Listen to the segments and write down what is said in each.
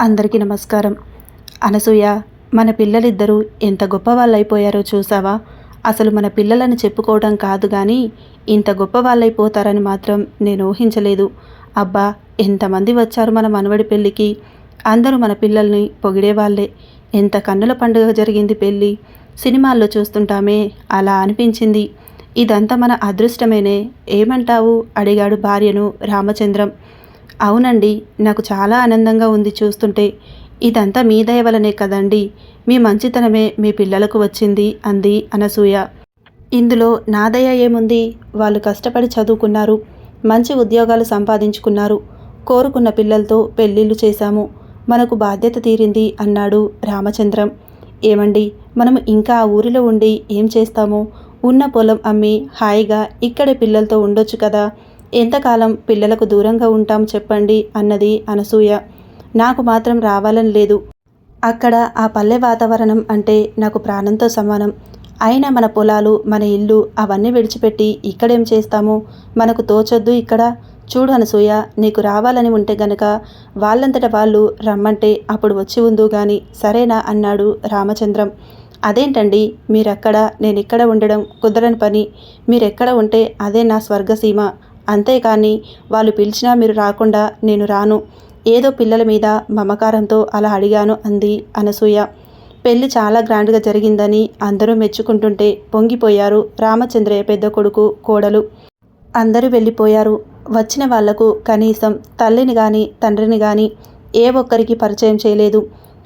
అందరికీ నమస్కారం. అనసూయ మన పిల్లలిద్దరూ ఎంత గొప్ప వాళ్ళైపోయారో చూసావా? అసలు మన పిల్లలను చెప్పుకోవడం కాదు కానీ ఇంత గొప్ప వాళ్ళైపోతారని మాత్రం నేను ఊహించలేదు. అబ్బా ఎంతమంది వచ్చారు మన మనవడి పెళ్ళికి? అందరూ మన పిల్లల్ని పొగిడేవాళ్ళే. ఎంత కన్నుల పండుగ జరిగింది పెళ్ళి? సినిమాల్లో చూస్తుంటామే అలా అనిపించింది. ఇదంతా మన అదృష్టమేనే ఏమంటావు? అడిగాడు భార్యను రామచంద్రం. అవునండి నాకు చాలా ఆనందంగా ఉంది చూస్తుంటే. ఇదంతా మీ దయ వలనే కదండి. మీ మంచితనమే మీ పిల్లలకు వచ్చింది అంది అనసూయ. ఇందులో నా దయ ఏముంది? వాళ్ళు కష్టపడి చదువుకున్నారు మంచి ఉద్యోగాలు సంపాదించుకున్నారు కోరుకున్న పిల్లలతో పెళ్ళిళ్ళు చేశాము మనకు బాధ్యత తీరింది అన్నాడు రామచంద్రం. ఏమండి మనం ఇంకా ఆ ఊరిలో ఉండి ఏం చేస్తాము? ఉన్న పొలం అమ్మి హాయిగా ఇక్కడే పిల్లలతో ఉండొచ్చు కదా. ఎంతకాలం పిల్లలకు దూరంగా ఉంటాం చెప్పండి అన్నది అనసూయ. నాకు మాత్రం రావాలని లేదు. అక్కడ ఆ పల్లె వాతావరణం అంటే నాకు ప్రాణంతో సమానం. అయినా మన పొలాలు మన ఇల్లు అవన్నీ విడిచిపెట్టి ఇక్కడేం చేస్తాము? మనకు తోచొద్దు ఇక్కడ. చూడు అనసూయ నీకు రావాలని ఉంటే గనక వాళ్ళంతట వాళ్ళు రమ్మంటే అప్పుడు వచ్చి ఉందు గాని సరేనా అన్నాడు రామచంద్రం. అదేంటండి? మీరక్కడ నేను ఇక్కడ ఉండడం కుదరని పని. మీరెక్కడ ఉంటే అదే నా స్వర్గసీమ. అంతేకాని వాళ్ళు పిలిచినా మీరు రాకుండా నేను రాను. ఏదో పిల్లల మీద మమకారంతో అలా అడిగాను అంది అనసూయ. పెళ్ళి చాలా గ్రాండ్గా జరిగిందని అందరూ మెచ్చుకుంటుంటే పొంగిపోయారు రామచంద్రయ్య పెద్ద కొడుకు కోడలు. అందరూ వెళ్ళిపోయారు. వచ్చిన వాళ్ళకు కనీసం తల్లిని కానీ తండ్రిని కానీ ఏ ఒక్కరికి పరిచయం చేయలేదు.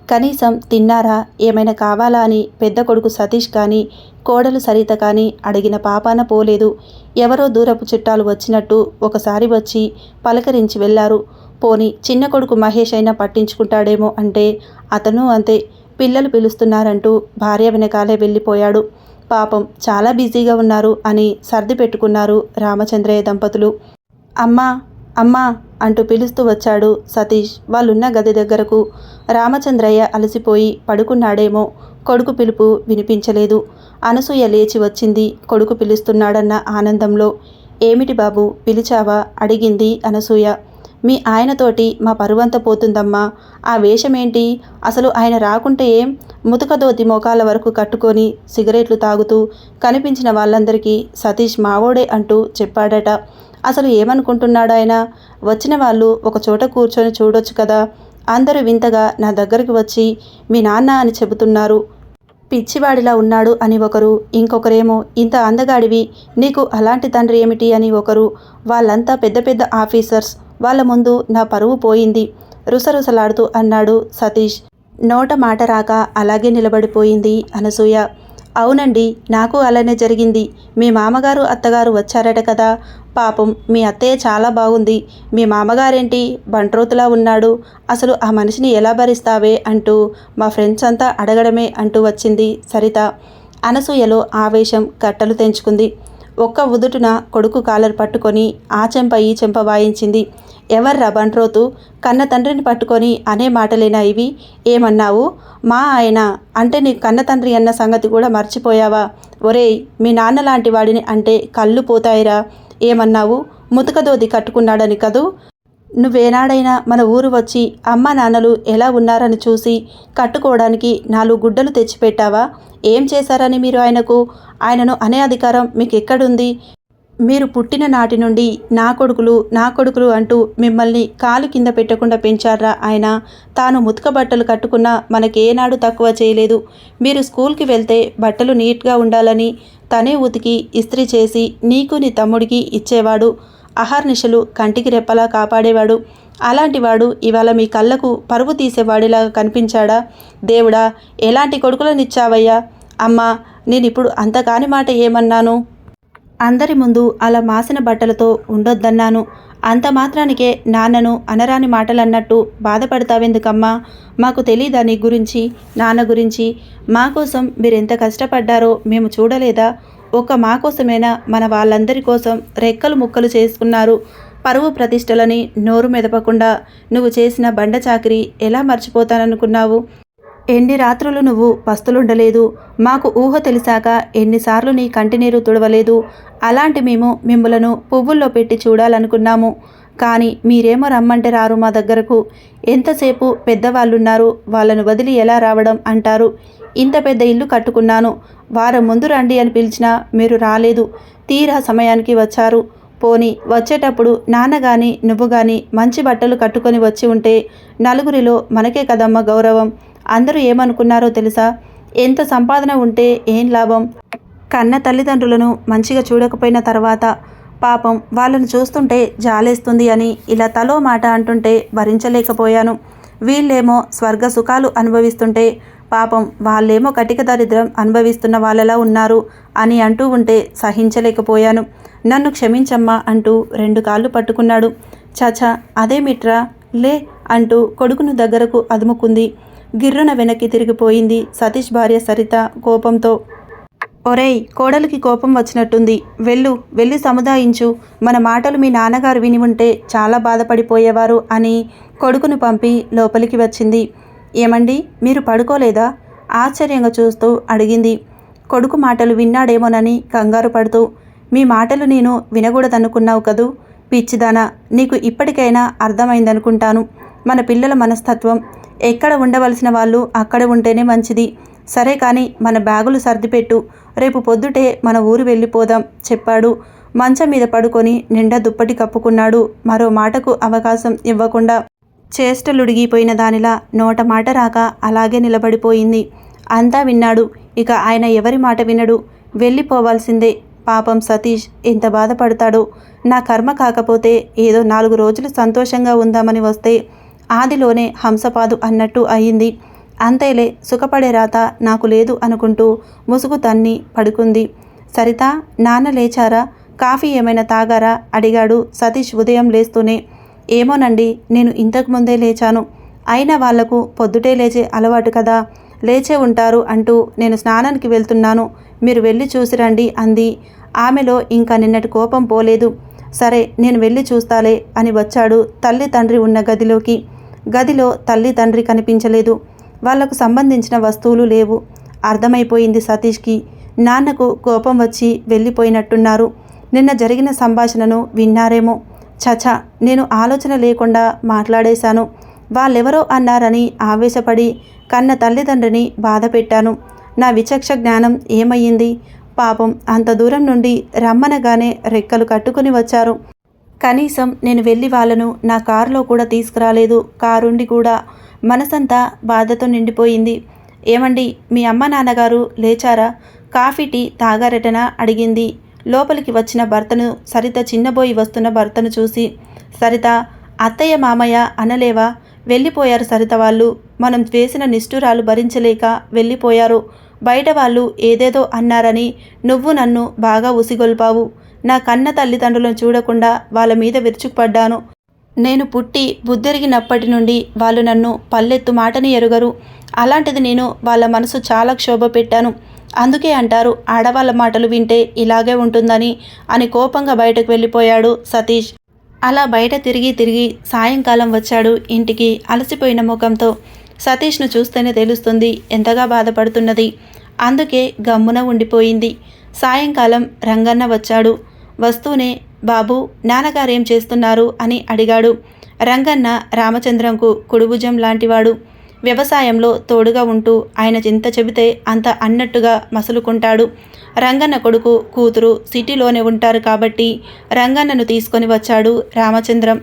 కనీసం తిన్నారా ఏమైనా కావాలా అని పెద్ద కొడుకు సతీష్ కానీ కోడలు సరిత కానీ అడిగిన పాపాన పోలేదు. ఎవరో దూరపు చుట్టాలు వచ్చినట్టు ఒకసారి వచ్చి పలకరించి వెళ్ళారు. పోని చిన్న కొడుకు మహేష్ అయినా పట్టించుకుంటాడేమో అంటే అతను అంతే. పిల్లలు పిలుస్తున్నారంటూ భార్య వెనకాలే వెళ్ళిపోయాడు. పాపం చాలా బిజీగా ఉన్నారు అని సర్ది పెట్టుకున్నారు రామచంద్రయ్య దంపతులు. అమ్మా అమ్మా అంటూ పిలుస్తూ వచ్చాడు సతీష్. వాళ్ళున్న గది దగ్గరకు రామచంద్రయ్య అలసిపోయి పడుకున్నాడేమో. కొడుకు పిలుపు వినిపించలేదు. అనసూయ లేచి వచ్చింది. కొడుకు పిలుస్తున్నాడన్న ఆనందంలో ఏమిటి బాబు పిలిచావా? అడిగింది అనసూయ. మీ ఆయనతోటి మా పరువంత పోతుందమ్మా. ఆ వేషమేంటి? అసలు ఆయన రాకుంటే ఏం? ముతకదోతి మోకాల వరకు కట్టుకొని సిగరెట్లు తాగుతూ కనిపించిన వాళ్ళందరికీ సతీష్ మావోడే అంటూ చెప్పాడట. అసలు ఏమనుకుంటున్నాడు ఆయన వచ్చిన వాళ్ళు ఒక చోట కూర్చొని చూడొచ్చు కదా. అందరూ వింతగా నా దగ్గరికి వచ్చి మీ నాన్న అని చెబుతున్నారు. పిచ్చివాడిలా ఉన్నాడు అని ఒకరు ఇంకొకరేమో ఇంత అందగాడివి నీకు అలాంటి తండ్రి ఏమిటి అని ఒకరు వాళ్ళంతా పెద్ద పెద్ద ఆఫీసర్స్ వాళ్ళ ముందు నా పరువు పోయింది. రుసరుసలాడుతూ అన్నాడు సతీష్. నోట మాట రాక అలాగే నిలబడిపోయింది అనసూయ. అవునండి నాకు అలానే జరిగింది. మీ మామగారు అత్తగారు వచ్చారట కదా. పాపం మీ అత్తయ్య చాలా బాగుంది. మీ మామగారేంటి? బంట్రోతులా ఉన్నాడు. అసలు ఆ మనిషిని ఎలా భరిస్తావే అంటూ మా ఫ్రెండ్స్ అంతా అడగడమే అంటూ వచ్చింది సరిత. అనసూయలో ఆవేశం కట్టలు తెంచుకుంది. ఒక్క ఉదుటున కొడుకు కాలర్ పట్టుకొని ఆ చెంప ఈ చెంప వాయించింది. ఎవర్రా బంట్రోతు? కన్న తండ్రిని పట్టుకొని అనే మాటలేనా ఇవి? ఏమన్నావు? మా ఆయన అంటే నీ కన్న తండ్రి అన్న సంగతి కూడా మర్చిపోయావా? ఒరేయ్ మీ నాన్న లాంటి వాడిని అంటే కళ్ళు పోతాయిరా. ఏమన్నావు? ముతకదోది కట్టుకున్నాడని కదూ? నువ్వేనాడైనా మన ఊరు వచ్చి అమ్మ నాన్నలు ఎలా ఉన్నారని చూసి కట్టుకోవడానికి నాలుగు గుడ్డలు తెచ్చిపెట్టావా? ఏం చేశారని మీరు ఆయనకు? ఆయనను అనే అధికారం మీకు ఎక్కడుంది మీరు పుట్టిన నాటి నుండి నా కొడుకులు నా కొడుకులు అంటూ మిమ్మల్ని కాలు కింద పెట్టకుండా పెంచారా ఆయన? తాను ముతక బట్టలు కట్టుకున్నా మనకేనాడు తక్కువ చేయలేదు. మీరు స్కూల్కి వెళ్తే బట్టలు నీట్గా ఉండాలని తనే ఉతికి ఇస్త్రీ చేసి నీకు నీ తమ్ముడికి ఇచ్చేవాడు. అహర్నిశలు కంటికి రెప్పలా కాపాడేవాడు. అలాంటివాడు ఇవాళ మీ కళ్ళకు పరువు తీసేవాడిలాగా కనిపించాడా? దేవుడా ఎలాంటి కొడుకులనిచ్చావయ్యా? అమ్మా నేనిప్పుడు అంతకాని మాట ఏమన్నాను? అందరి ముందు అలా మాసిన బట్టలతో ఉండొద్దన్నాను. అంత మాత్రానికే నాన్నను అనరాని మాటలన్నట్టు బాధపడతావెందుకమ్మా? మాకు తెలియదాని గురించి? నాన్న గురించి? మా కోసం మీరెంత కష్టపడ్డారో మేము చూడలేదా? ఒక్క మా కోసమైనా? మన వాళ్ళందరి కోసం రెక్కలు ముక్కలు చేసుకున్నారు. పరువు ప్రతిష్టలని నోరు మెదపకుండా నువ్వు చేసిన బండ చాకిరి ఎలా మర్చిపోతాననుకున్నావు? ఎన్ని రాత్రులు నువ్వు పస్తులుండలేదు? మాకు ఊహ తెలిసాక ఎన్నిసార్లు నీ కంటినీరు తుడవలేదు? అలాంటి మేము మిమ్మలను పువ్వుల్లో పెట్టి చూడాలనుకున్నాము. కానీ మీరేమో రమ్మంటే రారు మా దగ్గరకు. ఎంతసేపు పెద్దవాళ్ళున్నారు? వాళ్ళను వదిలి ఎలా రావడం అంటారు? ఇంత పెద్ద ఇల్లు కట్టుకున్నాను. వారం ముందు రండి అని పిలిచినా మీరు రాలేదు. తీరా సమయానికి వచ్చారు. పోని వచ్చేటప్పుడు నాన్న కానీ నువ్వు గాని మంచి బట్టలు కట్టుకొని వచ్చి ఉంటే నలుగురిలో మనకే కదమ్మ గౌరవం. అందరూ ఏమనుకున్నారో తెలుసా? ఎంత సంపాదన ఉంటే ఏం లాభం? కన్న తల్లిదండ్రులను మంచిగా చూడకపోయిన తర్వాత పాపం వాళ్ళను చూస్తుంటే జాలేస్తుంది అని ఇలా తలో మాట అంటుంటే భరించలేకపోయాను. వీళ్ళేమో స్వర్గ సుఖాలు అనుభవిస్తుంటే పాపం వాళ్ళేమో కటిక దరిద్రం అనుభవిస్తున్న వాళ్ళలా ఉన్నారు అని అంటూ ఉంటే సహించలేకపోయాను. నన్ను క్షమించమ్మా అంటూ రెండు కాళ్ళు పట్టుకున్నాడు. చచా అదేమిట్రా లే అంటూ కొడుకును దగ్గరకు అదుముకుంది. గిర్రున వెనక్కి తిరిగిపోయింది సతీష్ భార్య సరిత కోపంతో. ఒరేయ్ కోడలికి కోపం వచ్చినట్టుంది. వెళ్ళు వెళ్ళి సముదాయించు. మన మాటలు మీ నాన్నగారు విని ఉంటే చాలా బాధపడిపోయేవారు అని కొడుకును పంపి లోపలికి వచ్చింది. ఏమండి? మీరు పడుకోలేదా? ఆశ్చర్యంగా చూస్తూ అడిగింది. కొడుకు మాటలు విన్నాడేమోనని కంగారు పడుతూ మీ మాటలు నేను వినకూడదనుకున్నావు కదూ? పిచ్చిదానా నీకు ఇప్పటికైనా అర్థమైందనుకుంటాను. మన పిల్లల మనస్తత్వం. ఎక్కడ ఉండవలసిన వాళ్ళు అక్కడ ఉంటేనే మంచిది. సరే కానీ మన బ్యాగులు సర్దిపెట్టు. రేపు పొద్దుటే మన ఊరు వెళ్ళిపోదాం చెప్పాడు. మంచం మీద పడుకొని నిండా దుప్పటి కప్పుకున్నాడు. మరో మాటకు అవకాశం ఇవ్వకుండా చేష్టలుడిగిపోయిన దానిలా నోట మాట రాక అలాగే నిలబడిపోయింది. అంతా విన్నాడు. ఇక ఆయన ఎవరి మాట వినడు. వెళ్ళిపోవాల్సిందే. పాపం సతీష్ ఎంత బాధపడతాడో. నా కర్మ కాకపోతే ఏదో నాలుగు రోజులు సంతోషంగా ఉందామని వస్తే ఆదిలోనే హంసపాదు అన్నట్టు అయింది. అంతేలే సుఖపడే రాత నాకు లేదు అనుకుంటూ ముసుగు తన్ని పడుకుంది. సరిత నాన్న లేచారా? కాఫీ ఏమైనా తాగారా? అడిగాడు సతీష్ ఉదయం లేస్తూనే. ఏమోనండి నేను ఇంతకు ముందే లేచాను. అయినా వాళ్ళకు పొద్దుటే లేచే అలవాటు కదా. లేచే ఉంటారు అంటూ నేను స్నానానికి వెళ్తున్నాను. మీరు వెళ్ళి చూసిరండి అంది. ఆమెలో ఇంకా నిన్నటి కోపం పోలేదు. సరే నేను వెళ్ళి చూస్తాలే అని వచ్చాడు తల్లి తండ్రి ఉన్న గదిలోకి. గదిలో తల్లి తండ్రి కనిపించలేదు. వాళ్ళకు సంబంధించిన వస్తువులు లేవు. అర్థమైపోయింది సతీష్కి. నాన్నకు కోపం వచ్చి వెళ్ళిపోయినట్టున్నారు. నిన్న జరిగిన సంభాషణను విన్నారేమో. చచా నేను ఆలోచన లేకుండా మాట్లాడేశాను. వాళ్ళెవరో అన్నారని ఆవేశపడి కన్న తల్లిదండ్రిని బాధ పెట్టాను నా విచక్ష జ్ఞానం ఏమయ్యింది? పాపం అంత దూరం నుండి రమ్మనగానే రెక్కలు కట్టుకుని వచ్చారు. కనీసం నేను వెళ్ళి వాళ్ళను నా కారులో కూడా తీసుకురాలేదు. కారుండి కూడా మనసంతా బాధతో నిండిపోయింది. ఏమండి మీ అమ్మ నాన్నగారు లేచారా? కాఫీ టీ తాగారటనా? అడిగింది. లోపలికి వచ్చిన భర్తను సరిత చిన్నబోయి వస్తున్న భర్తను చూసి సరిత అత్తయ్య మామయ్య అనలేవా? వెళ్ళిపోయారు సరిత వాళ్ళు. మనం వేసిన నిష్ఠురాలు భరించలేక వెళ్ళిపోయారు. బయట వాళ్ళు ఏదేదో అన్నారని నువ్వు నన్ను బాగా ఉసిగొల్పావు. నా కన్న తల్లిదండ్రులను చూడకుండా వాళ్ళ మీద విరుచుకుపడ్డాను. నేను పుట్టి బుద్ధెరిగినప్పటి నుండి వాళ్ళు నన్ను పల్లెత్తు మాటని ఎరుగరు. అలాంటిది నేను వాళ్ళ మనసు చాలా క్షోభ పెట్టాను అందుకే అంటారు ఆడవాళ్ళ మాటలు వింటే ఇలాగే ఉంటుందని అని కోపంగా బయటకు వెళ్ళిపోయాడు సతీష్. అలా బయట తిరిగి తిరిగి సాయంకాలం వచ్చాడు ఇంటికి అలసిపోయిన ముఖంతో. సతీష్ను చూస్తేనే తెలుస్తుంది ఎంతగా బాధపడుతున్నది. అందుకే గమ్మున ఉండిపోయింది. సాయంకాలం రంగన్న వచ్చాడు. వస్తూనే బాబు నాన్నగారేం చేస్తున్నారు? అని అడిగాడు. రంగన్న రామచంద్రంకు కుడుభుజం లాంటివాడు. వ్యవసాయంలో తోడుగా ఉంటూ ఆయన ఎంత చెబితే అంత అన్నట్టుగా మసులుకుంటాడు. రంగన్న కొడుకు కూతురు సిటీలోనే ఉంటారు కాబట్టి రంగన్నను తీసుకొని వచ్చాడు రామచంద్రం.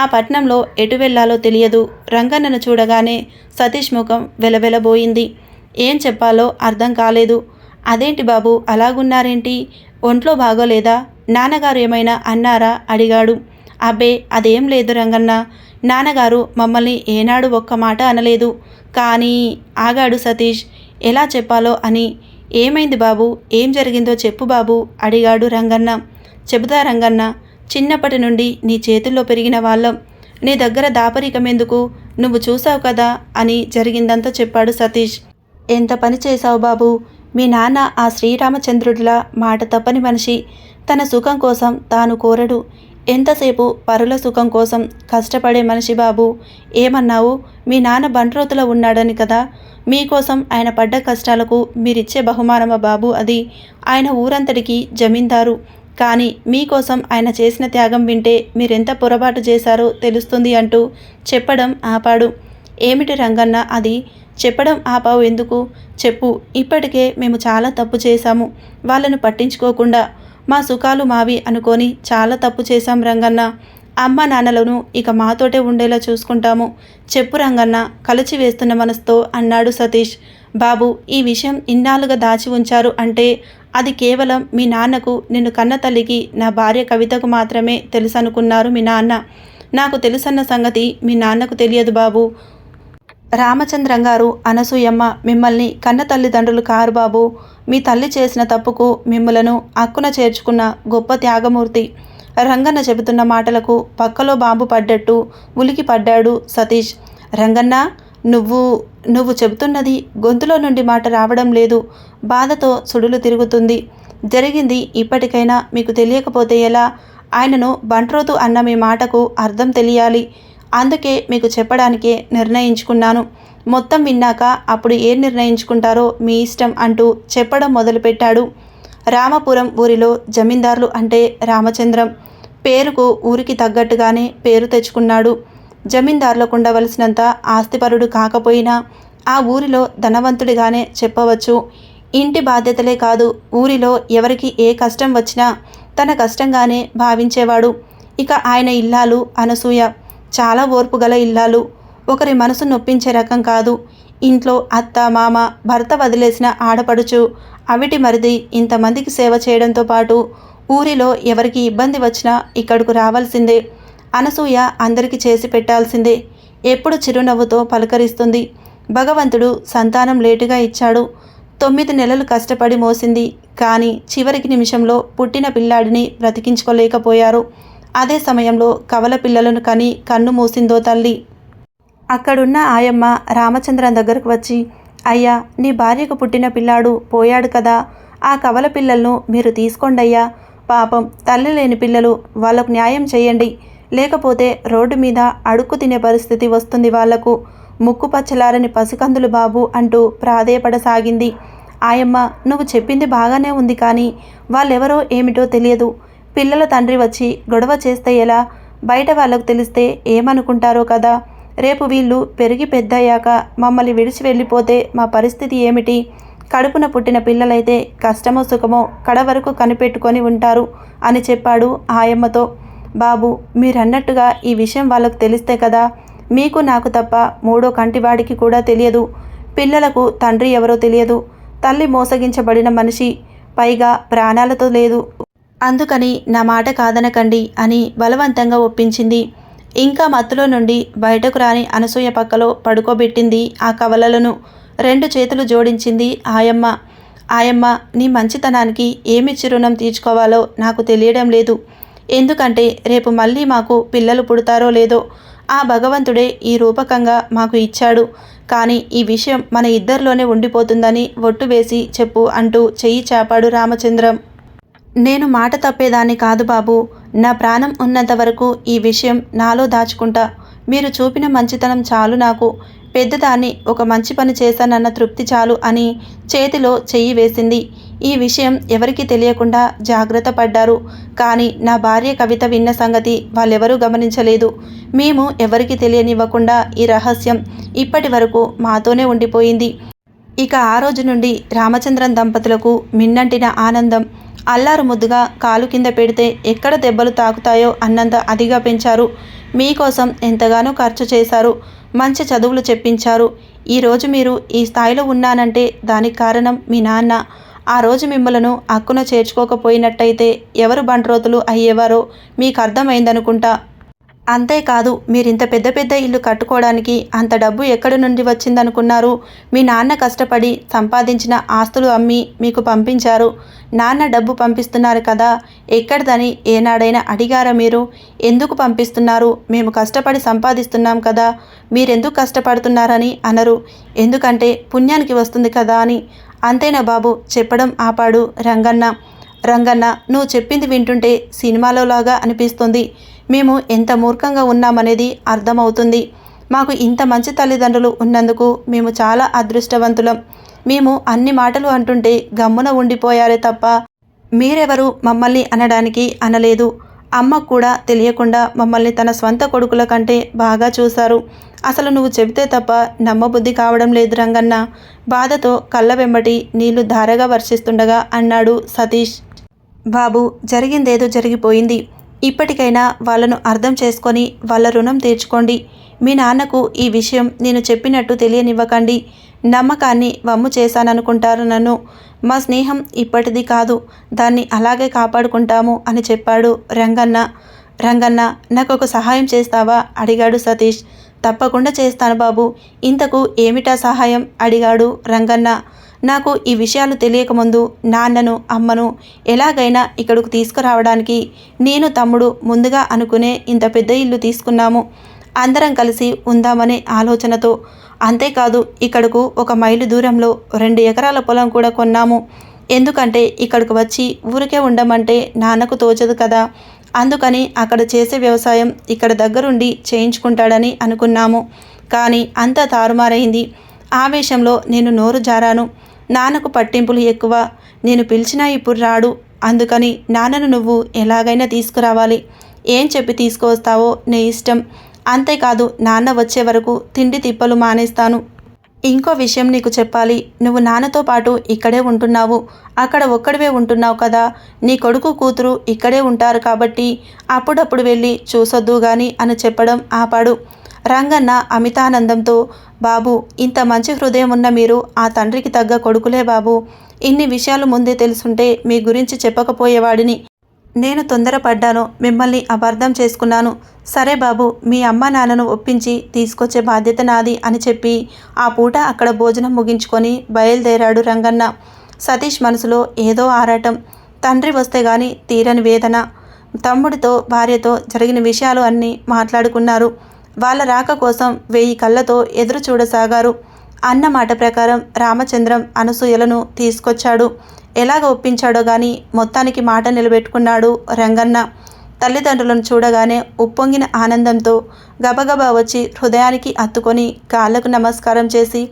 ఆ పట్నంలో ఎటు వెళ్ళాలో తెలియదు. రంగన్నను చూడగానే సతీష్ ముఖం వెలవెలబోయింది. ఏం చెప్పాలో అర్థం కాలేదు. అదేంటి బాబు అలాగున్నారేంటి? ఒంట్లో బాగోలేదా? నాన్నగారు ఏమైనా అన్నారా? అడిగాడు. అబ్బే అదేం లేదు రంగన్న. నాన్నగారు మమ్మల్ని ఏనాడు ఒక్క మాట అనలేదు. కానీ ఆగాడు సతీష్ ఎలా చెప్పాలో అని. ఏమైంది బాబు? ఏం జరిగిందో చెప్పు బాబు అడిగాడు రంగన్న. చెబుతా రంగన్న చిన్నప్పటి నుండి నీ చేతుల్లో పెరిగిన వాళ్ళం. నీ దగ్గర దాపరికమెందుకు? నువ్వు చూసావు కదా అని జరిగిందంతా చెప్పాడు సతీష్. ఎంత పని చేశావు బాబు? మీ నాన్న ఆ శ్రీరామచంద్రుడిలా మాట తప్పని మనిషి. తన సుఖం కోసం తాను కోరడు. ఎంతసేపు పరుల సుఖం కోసం కష్టపడే మనిషి బాబు? ఏమన్నావు? మీ నాన్న బంట్రోతులో ఉన్నాడని కదా? మీకోసం ఆయన పడ్డ కష్టాలకు మీరిచ్చే బహుమానమా బాబు అది? ఆయన ఊరంతటికి జమీందారు. కానీ మీకోసం ఆయన చేసిన త్యాగం వింటే మీరెంత పొరపాటు చేశారో తెలుస్తుంది అంటూ చెప్పడం ఆపాడు. ఏమిటి రంగన్న అది? చెప్పడం ఆపావు ఎందుకు? చెప్పు ఇప్పటికే మేము చాలా తప్పు చేశాము. వాళ్ళను పట్టించుకోకుండా మా సుఖాలు మావి అనుకొని చాలా తప్పు చేశాం రంగన్న. అమ్మ నాన్నలను ఇక మాతోటే ఉండేలా చూసుకుంటాము. చెప్పు రంగన్న కలిచి వేస్తున్న మనసుతో అన్నాడు సతీష్. బాబు ఈ విషయం ఇన్నాళ్ళుగా దాచి ఉంచారు అంటే అది కేవలం మీ నాన్నకు నిన్ను కన్న తల్లికి నా భార్య కవితకు మాత్రమే తెలుసనుకున్నారు మీ నాన్న. నాకు తెలుసన్న సంగతి మీ నాన్నకు తెలియదు బాబు. రామచంద్రం గారు అనసూయమ్మ మిమ్మల్ని కన్న తల్లిదండ్రులు కారు బాబు. మీ తల్లి చేసిన తప్పుకు మిమ్మలను అక్కున చేర్చుకున్న గొప్ప త్యాగమూర్తి. రంగన్న చెబుతున్న మాటలకు పక్కలో బాంబు పడ్డట్టు ఉలికి పడ్డాడు సతీష్. రంగన్న నువ్వు నువ్వు చెబుతున్నది గొంతులో నుండి మాట రావడం లేదు. బాధతో సుడులు తిరుగుతుంది. జరిగింది ఇప్పటికైనా మీకు తెలియకపోతే ఎలా? ఆయనను బంట్రోతు అన్న మీ మాటకు అర్థం తెలియాలి. అందుకే మీకు చెప్పడానికే నిర్ణయించుకున్నాను. మొత్తం విన్నాక అప్పుడు ఏం నిర్ణయించుకుంటారో మీ ఇష్టం అంటూ చెప్పడం మొదలుపెట్టాడు. రామపురం ఊరిలో జమీందారులు అంటే రామచంద్రం. పేరుకు ఊరికి తగ్గట్టుగానే పేరు తెచ్చుకున్నాడు. జమీందారులకు ఉండవలసినంత ఆస్తిపరుడు కాకపోయినా ఆ ఊరిలో ధనవంతుడిగానే చెప్పవచ్చు. ఇంటి బాధ్యతలే కాదు ఊరిలో ఎవరికి ఏ కష్టం వచ్చినా తన కష్టంగానే భావించేవాడు. ఇక ఆయన ఇల్లాలు అనసూయ. చాలా ఓర్పు గల ఇల్లాలు. ఒకరి మనసు నొప్పించే రకం కాదు. ఇంట్లో అత్త మామ భర్త వదిలేసిన ఆడపడుచు అవిటి మరిది ఇంతమందికి సేవ చేయడంతో పాటు ఊరిలో ఎవరికి ఇబ్బంది వచ్చినా ఇక్కడకు రావాల్సిందే. అనసూయ అందరికీ చేసి పెట్టాల్సిందే. ఎప్పుడు చిరునవ్వుతో పలకరిస్తుంది. భగవంతుడు సంతానం లేటుగా ఇచ్చాడు. తొమ్మిది నెలలు కష్టపడి మోసింది. కానీ చివరికి నిమిషంలో పుట్టిన పిల్లాడిని బ్రతికించుకోలేకపోయారు. అదే సమయంలో కవల పిల్లలను కని కన్ను మూసిందో తల్లి. అక్కడున్న ఆయమ్మ రామచంద్రన్ దగ్గరకు వచ్చి అయ్యా నీ భార్యకు పుట్టిన పిల్లాడు పోయాడు కదా. ఆ కవల పిల్లలను మీరు తీసుకోండయ్యా. పాపం తల్లి లేని పిల్లలు వాళ్ళకు న్యాయం చేయండి. లేకపోతే రోడ్డు మీద అడుక్కు తినే పరిస్థితి వస్తుంది వాళ్ళకు. ముక్కు పచ్చలారని పసికందులు బాబు అంటూ ప్రాధేయపడసాగింది. ఆయమ్మ నువ్వు చెప్పింది బాగానే ఉంది కానీ వాళ్ళెవరో ఏమిటో తెలియదు. పిల్లల తండ్రి వచ్చి గొడవ చేస్తే ఎలా? బయట వాళ్ళకు తెలిస్తే ఏమనుకుంటారో కదా? రేపు వీళ్ళు పెరిగి పెద్దయ్యాక మమ్మల్ని విడిచి వెళ్ళిపోతే మా పరిస్థితి ఏమిటి? కడుపున పుట్టిన పిల్లలైతే కష్టమో సుఖమో కడ వరకు కనిపెట్టుకొని ఉంటారు అని చెప్పాడు ఆయమ్మతో బాబు మీరన్నట్టుగా ఈ విషయం వాళ్ళకు తెలిస్తే కదా? మీకు నాకు తప్ప మూడో కంటివాడికి కూడా తెలియదు. పిల్లలకు తండ్రి ఎవరో తెలియదు. తల్లి మోసగించబడిన మనిషి పైగా ప్రాణాలతో లేదు. అందుకని నా మాట కాదనకండి అని బలవంతంగా ఒప్పించింది. ఇంకా మత్తులో నుండి బయటకు రాని అనసూయ పక్కలో పడుకోబెట్టింది ఆ కవలలను. రెండు చేతులు జోడించింది ఆయమ్మ. ఆయమ్మ నీ మంచితనానికి ఏమిచ్చి రుణం తీర్చుకోవాలో నాకు తెలియడం లేదు. ఎందుకంటే రేపు మళ్ళీ మాకు పిల్లలు పుడతారో లేదో ఆ భగవంతుడే ఈ రూపకంగా మాకు ఇచ్చాడు. కానీ ఈ విషయం మన ఇద్దరిలోనే ఉండిపోతుందని ఒట్టు వేసి చెప్పు అంటూ చెయ్యి చాపాడు రామచంద్రం. నేను మాట తప్పేదాన్ని కాదు బాబు. నా ప్రాణం ఉన్నంత వరకు ఈ విషయం నాలో దాచుకుంటా. మీరు చూపిన మంచితనం చాలు నాకు. పెద్దదాన్ని ఒక మంచి పని చేశానన్న తృప్తి చాలు అని చేతిలో చెయ్యి వేసింది. ఈ విషయం ఎవరికీ తెలియకుండా జాగ్రత్త పడ్డారు. కానీ నా భార్య కవిత విన్న సంగతి వాళ్ళెవరూ గమనించలేదు. మేము ఎవరికి తెలియనివ్వకుండా ఈ రహస్యం ఇప్పటి వరకు మాతోనే ఉండిపోయింది. ఇక ఆ రోజు నుండి రామచంద్రన్ దంపతులకు మిన్నంటిన ఆనందం అల్లారు ముద్దుగా కాలు కింద పెడితే ఎక్కడ దెబ్బలు తాకుతాయో అన్నంత అదిగా పెంచారు. మీకోసం ఎంతగానో ఖర్చు చేశారు. మంచి చదువులు చెప్పించారు. ఈరోజు మీరు ఈ స్థాయిలో ఉన్నానంటే దానికి కారణం మీ నాన్న. ఆ రోజు మిమ్మలను అక్కున చేర్చుకోకపోయినట్టయితే ఎవరు బండ్రోతులు అయ్యేవారో మీకు అర్థమైందనుకుంటా. అంతేకాదు మీరింత పెద్ద పెద్ద ఇల్లు కట్టుకోవడానికి అంత డబ్బు ఎక్కడి నుండి వచ్చిందనుకున్నారు? మీ నాన్న కష్టపడి సంపాదించిన ఆస్తులు అమ్మి మీకు పంపించారు. నాన్న డబ్బు పంపిస్తున్నారు కదా ఎక్కడిదని ఏనాడైనా అడిగారా మీరు? ఎందుకు పంపిస్తున్నారు? మేము కష్టపడి సంపాదిస్తున్నాం కదా మీరెందుకు కష్టపడుతున్నారని అనరు. ఎందుకంటే పుణ్యానికి వస్తుంది కదా అని. అంతేనా బాబు చెప్పడం ఆపాడు రంగన్న. రంగన్న నువ్వు చెప్పింది వింటుంటే సినిమాలోలాగా అనిపిస్తుంది. మేము ఎంత మూర్ఖంగా ఉన్నామనేది అర్థమవుతుంది. మాకు ఇంత మంచి తల్లిదండ్రులు ఉన్నందుకు మేము చాలా అదృష్టవంతులం. మేము అన్ని మాటలు అంటుంటే గమ్మున ఉండిపోయారే తప్ప మీరెవరు మమ్మల్ని అనడానికి అనలేదు. అమ్మ కూడా తెలియకుండా మమ్మల్ని తన స్వంత కొడుకుల కంటే బాగా చూశారు. అసలు నువ్వు చెబితే తప్ప నమ్మబుద్ధి కావడం లేదు రంగన్న. బాధతో కళ్ళ వెంబటి నీళ్ళు ధారగా వర్షిస్తుండగా అన్నాడు సతీష్. బాబు జరిగిందేదో జరిగిపోయింది. ఇప్పటికైనా వాళ్ళను అర్థం చేసుకొని వాళ్ళ రుణం తీర్చుకోండి. మీ నాన్నకు ఈ విషయం నేను చెప్పినట్టు తెలియనివ్వకండి. నమ్మకాన్ని వమ్ము చేశాననుకుంటారు నన్ను. మా స్నేహం ఇప్పటిది కాదు. దాన్ని అలాగే కాపాడుకుంటాము అని చెప్పాడు రంగన్న. రంగన్న నాకు ఒక సహాయం చేస్తావా? అడిగాడు సతీష్. తప్పకుండా చేస్తాను బాబు. ఇంతకు ఏమిటా సహాయం? అడిగాడు రంగన్న. నాకు ఈ విషయాలు తెలియకముందు నాన్నను అమ్మను ఎలాగైనా ఇక్కడకు తీసుకురావడానికి నేను తమ్ముడు ముందుగా అనుకునే ఇంత పెద్ద ఇల్లు తీసుకున్నాము. అందరం కలిసి ఉందామనే ఆలోచనతో. అంతేకాదు ఇక్కడకు ఒక మైలు దూరంలో రెండు ఎకరాల పొలం కూడా కొన్నాము. ఎందుకంటే ఇక్కడికి వచ్చి ఊరికే ఉండమంటే నాన్నకు తోచదు కదా. అందుకని అక్కడ చేసే వ్యవసాయం ఇక్కడ దగ్గరుండి చేయించుకుంటాడని అనుకున్నాము. కానీ అంత తారుమారైంది. ఆవేశంలో నేను నోరు జారాను. నాన్నకు పట్టింపులు ఎక్కువ. నేను పిలిచినా ఇప్పుడు రాడు. అందుకని నాన్నను నువ్వు ఎలాగైనా తీసుకురావాలి. ఏం చెప్పి తీసుకువస్తావో నీ ఇష్టం. అంతేకాదు నాన్న వచ్చే వరకు తిండి తిప్పలు మానేస్తాను. ఇంకో విషయం నీకు చెప్పాలి. నువ్వు నాన్నతో పాటు ఇక్కడే ఉంటున్నావు. అక్కడ ఒక్కడివే ఉంటున్నావు కదా. నీ కొడుకు కూతురు ఇక్కడే ఉంటారు కాబట్టి అప్పుడప్పుడు వెళ్ళి చూసొద్దు గాని అని చెప్పడం ఆపాడు. రంగన్న అమితానందంతో బాబు ఇంత మంచి హృదయం ఉన్న మీరు ఆ తండ్రికి తగ్గ కొడుకులే బాబు. ఇన్ని విషయాలు ముందే తెలుసుంటే మీ గురించి చెప్పకపోయేవాడిని. నేను తొందరపడ్డాను మిమ్మల్ని అపార్థం చేసుకున్నాను. సరే బాబు మీ అమ్మ నాన్నను ఒప్పించి తీసుకొచ్చే బాధ్యత నాది అని చెప్పి ఆ పూట అక్కడ భోజనం ముగించుకొని బయలుదేరాడు రంగన్న. సతీష్ మనసులో ఏదో ఆరాటం. తండ్రి వస్తే గాని తీరని వేదన. తమ్ముడితో భార్యతో జరిగిన విషయాలు అన్నీ మాట్లాడుకున్నారు. వాళ్ళ రాక కోసం వెయ్యి కళ్ళతో ఎదురు చూడసాగారు. అన్న మాట ప్రకారం రామచంద్రం అనసూయలను తీసుకొచ్చాడు. ఎలాగ ఒప్పించాడో గాని మొత్తానికి మాట నిలబెట్టుకున్నాడు రంగన్న. తల్లిదండ్రులను చూడగానే ఉప్పొంగిన ఆనందంతో గబగబా వచ్చి హృదయానికి అత్తుకొని కాళ్ళకు నమస్కారం చేసి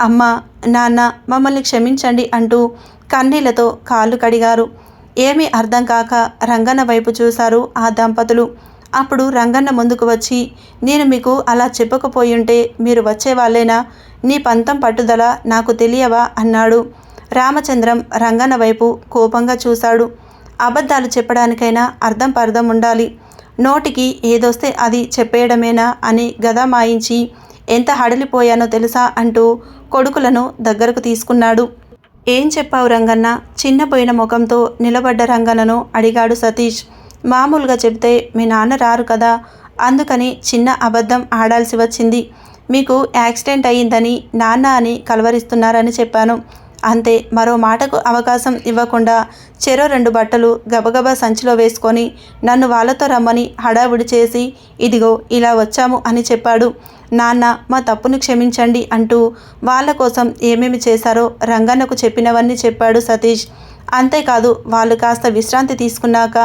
అమ్మ నాన్న మమ్మల్ని క్షమించండి అంటూ కన్నీళ్ళతో కాళ్ళు కడిగారు. ఏమీ అర్థం కాక రంగన్న వైపు చూశారు ఆ దంపతులు. అప్పుడు రంగన్న ముందుకు వచ్చి నేను మీకు అలా చెప్పకపోయుంటే మీరు వచ్చేవాళ్ళేనా? నీ పంతం పట్టుదల నాకు తెలియవా? అన్నాడు. రామచంద్రం రంగన్న వైపు కోపంగా చూశాడు. అబద్ధాలు చెప్పడానికైనా అర్థం పర్థం ఉండాలి. నోటికి ఏదొస్తే అది చెప్పేయడమేనా అని గద మాయించి ఎంత హడలిపోయానో తెలుసా? అంటూ కొడుకులను దగ్గరకు తీసుకున్నాడు. ఏం చెప్పావు రంగన్న? చిన్నపోయిన ముఖంతో నిలబడ్డ రంగన్నను అడిగాడు సతీష్. మామూలుగా చెబితే మీ నాన్న రారు కదా. అందుకని చిన్న అబద్ధం ఆడాల్సి వచ్చింది. మీకు యాక్సిడెంట్ అయ్యిందని నాన్న అని కలవరిస్తున్నారని చెప్పాను. అంతే మరో మాటకు అవకాశం ఇవ్వకుండా చెరో రెండు బట్టలు గబగబా సంచిలో వేసుకొని నన్ను వాళ్ళతో రమ్మని హడావుడి చేసి ఇదిగో ఇలా వచ్చాము అని చెప్పాడు. నాన్న మా తప్పును క్షమించండి అంటూ వాళ్ళ కోసం ఏమేమి చేశారో రంగన్నకు చెప్పినవన్నీ చెప్పాడు సతీష్. అంతేకాదు వాళ్ళు కాస్త విశ్రాంతి తీసుకున్నాక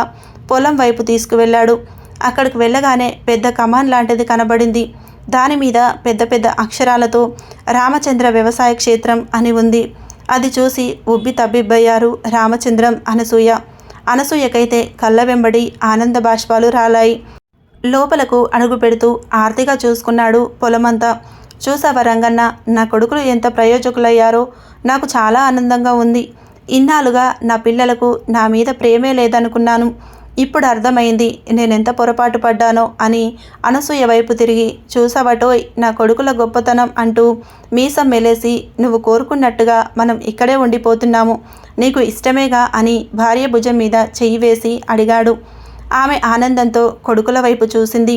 పొలం వైపు తీసుకువెళ్ళాడు. అక్కడికి వెళ్ళగానే పెద్ద కమాన్ లాంటిది కనబడింది. దాని మీద పెద్ద పెద్ద అక్షరాలతో రామచంద్ర వ్యవసాయ క్షేత్రం అని ఉంది. అది చూసి ఉబ్బి తబ్బిబ్బయ్యారు రామచంద్రం అనసూయ. అనసూయకైతే కళ్ళ వెంబడి ఆనంద బాష్పాలు రాలాయి. లోపలకు అడుగు పెడుతూ ఆర్తిగా చూసుకున్నాడు పొలమంతా. చూసావా రంగన్న నా కొడుకులు ఎంత ప్రయోజకులయ్యారో. నాకు చాలా ఆనందంగా ఉంది. ఇన్నాళ్ళుగా నా పిల్లలకు నా మీద ప్రేమే లేదనుకున్నాను. ఇప్పుడు అర్థమైంది నేనెంత పొరపాటు పడ్డానో అని అనసూయ వైపు తిరిగి చూసావటోయ్ నా కొడుకుల గొప్పతనం అంటూ మీసం మెలేసి నువ్వు కోరుకున్నట్టుగా మనం ఇక్కడే ఉండిపోతున్నాము నీకు ఇష్టమేగా అని భార్య భుజం మీద చెయ్యి వేసి అడిగాడు. ఆమె ఆనందంతో కొడుకుల వైపు చూసింది.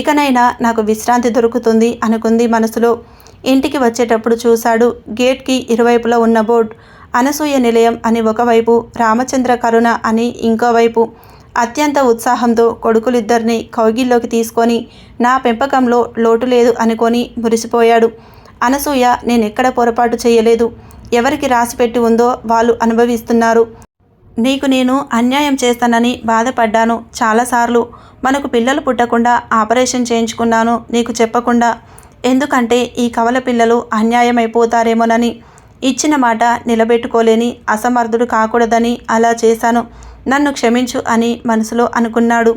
ఇకనైనా నాకు విశ్రాంతి దొరుకుతుంది అనుకుంది మనసులో. ఇంటికి వచ్చేటప్పుడు చూశాడు గేట్కి ఇరువైపులా ఉన్న బోర్డు. అనసూయ నిలయం అని ఒకవైపు రామచంద్ర కరుణ అని ఇంకోవైపు. అత్యంత ఉత్సాహంతో కొడుకులిద్దరిని కౌగిల్లోకి తీసుకొని నా పెంపకంలో లోటు లేదు అనుకొని మురిసిపోయాడు. అనసూయ నేనెక్కడ పొరపాటు చేయలేదు. ఎవరికి రాసిపెట్టి ఉందో వాళ్ళు అనుభవిస్తున్నారు. నీకు నేను అన్యాయం చేస్తానని బాధపడ్డాను చాలాసార్లు. మనకు పిల్లలు పుట్టకుండా ఆపరేషన్ చేయించుకున్నాను నీకు చెప్పకుండా. ఎందుకంటే ఈ కవల పిల్లలు అన్యాయమైపోతారేమోనని. ఇచ్చిన మాట నిలబెట్టుకోలేని అసమర్థుడు కాకూడదని అలా చేశాను. నన్ను క్షమించు అని మనసులో అనుకున్నాడు.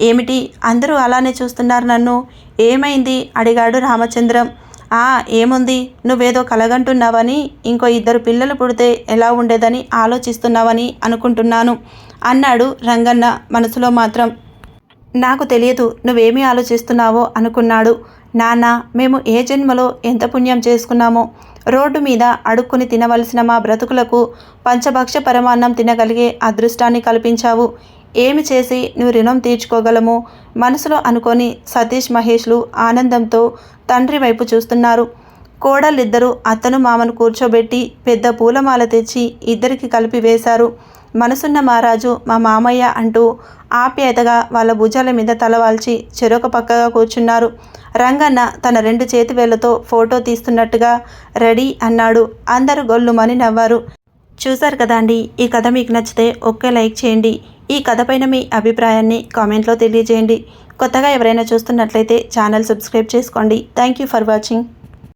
ఏమిటి? అందరూ అలానే చూస్తున్నారు నన్ను. ఏమైంది? అడిగాడు రామచంద్రం. ఆ ఏముంది? నువ్వేదో కలగంటున్నావని ఇంకో ఇద్దరు పిల్లలు పుడితే ఎలా ఉండేదని ఆలోచిస్తున్నావని అనుకుంటున్నాను అన్నాడు రంగన్న మనసులో మాత్రం. నాకు తెలియదు నువ్వేమీ ఆలోచిస్తున్నావో అనుకున్నాడు. నాన్న మేము ఏ జన్మలో ఎంత పుణ్యం చేసుకున్నామో రోడ్డు మీద అడుక్కుని తినవలసిన మా బ్రతుకులకు పంచభక్ష పరమాన్నం తినగలిగే అదృష్టాన్ని కల్పించావు. ఏమి చేసి నువ్వు రుణం తీర్చుకోగలము మనసులో అనుకొని సతీష్ మహేష్లు ఆనందంతో తండ్రి వైపు చూస్తున్నారు. కోడలిద్దరూ అత్తను మామను కూర్చోబెట్టి పెద్ద పూలమాల తెచ్చి ఇద్దరికి కలిపి వేశారు. మనసున్న మహారాజు మా మామయ్య అంటూ ఆప్యాయతగా వాళ్ళ భుజాల మీద తలవాల్చి చెరొక పక్కగా కూర్చున్నారు. రంగన్న తన రెండు చేతి వేళ్ళతో ఫోటో తీస్తున్నట్టుగా రెడీ అన్నాడు. అందరూ గొల్లుమని నవ్వారు. చూశారు కదా అండి ఈ కథ మీకు నచ్చితే ఒకే లైక్ చేయండి. ఈ కథ పైన మీ అభిప్రాయాన్ని కామెంట్లో తెలియజేయండి. కొత్తగా ఎవరైనా చూస్తున్నట్లయితే ఛానల్ సబ్స్క్రైబ్ చేసుకోండి. Thank you for watching.